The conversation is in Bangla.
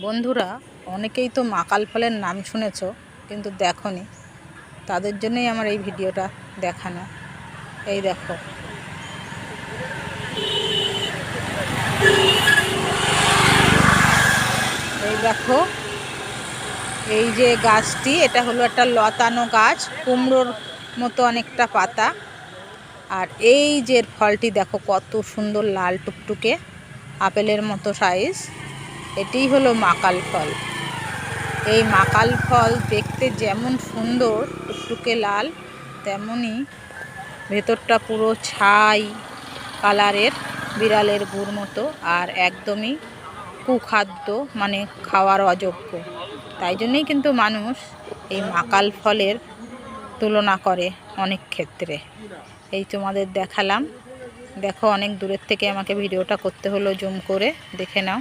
বন্ধুরা, অনেকেই তো মাকাল ফলের নাম শুনেছ, কিন্তু দেখনি। তাদের জন্যই আমার এই ভিডিওটা দেখানো। এই দেখো। এই দেখো। এই যে গাছটি, এটা হলো একটা লতানো গাছ, কুমড়োর মতো অনেকটা পাতা। আর এই যে ফলটি দেখো, কত সুন্দর লাল টুকটুকে, আপেলের মতো সাইজ এটিই হলো মাকাল ফল। এই মাকাল ফল দেখতে যেমন সুন্দর, টুকটুকে লাল তেমনই ভেতরটা পুরো ছাই কালারের, বিড়ালের গুড় মতো, আর একদমই কুখাদ্য মানে খাওয়ার অযোগ্য। তাই জন্যই কিন্তু মানুষ এই মাকাল ফলের তুলনা করে অনেক ক্ষেত্রে। এই তোমাদের দেখালাম। দেখো অনেক দূরের থেকে আমাকে ভিডিওটা করতে হলো, জুম করে দেখে নাও।